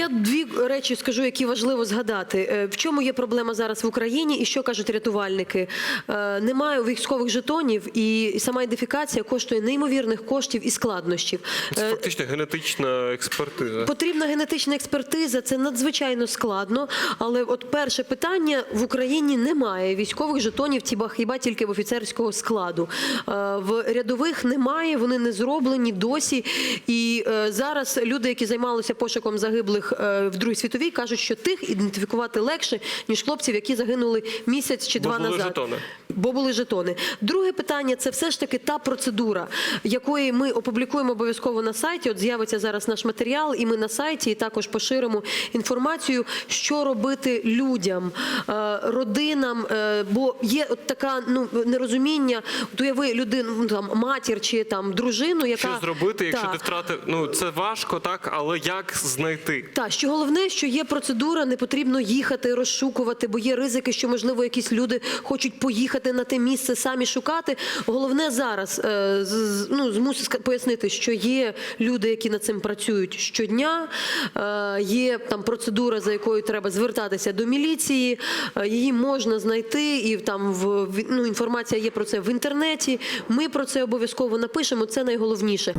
Я дві речі скажу, які важливо згадати. Е, В чому є проблема зараз в Україні, і що кажуть рятувальники? Е, Немає військових жетонів, і сама ідентифікація коштує неймовірних коштів і складнощів. Це Е, фактично генетична експертиза. Потрібна генетична експертиза, це надзвичайно складно. Але от перше питання в Україні немає військових жетонів, хіба хіба тільки в офіцерського складу. В рядових немає, вони не зроблені досі. І зараз люди, які займалися пошуком загиблих е, в Другій світовій, кажуть, що тих ідентифікувати легше, ніж хлопців, які загинули місяць чи Бо два були назад. жетони. Бо були жетони. Друге питання це все ж таки та процедура, якої ми опублікуємо обов'язково на сайті. От з'явиться зараз наш матеріал, і ми на сайті і також поширимо інформацію, що робити людям, е, родинам. е, Бо є от така ну нерозуміння. От уяви людину, ну, там матір чи там дружину, яка Що зробити, якщо Так. ти втратив? Ну це важко, так, але як знайти? Так, що головне, що є процедура, не потрібно їхати, розшукувати, бо є ризики, що можливо якісь люди хочуть поїхати на те місце, самі шукати. Головне зараз е, ну, змусити пояснити, що є люди, які над цим працюють щодня. е, Є там процедура, за якою треба звертатися до міліції. е, Її можна знайти, і там в- ну, інформація є про це в інтернеті. Ми про це обов'язково напишемо. Це найголовніше.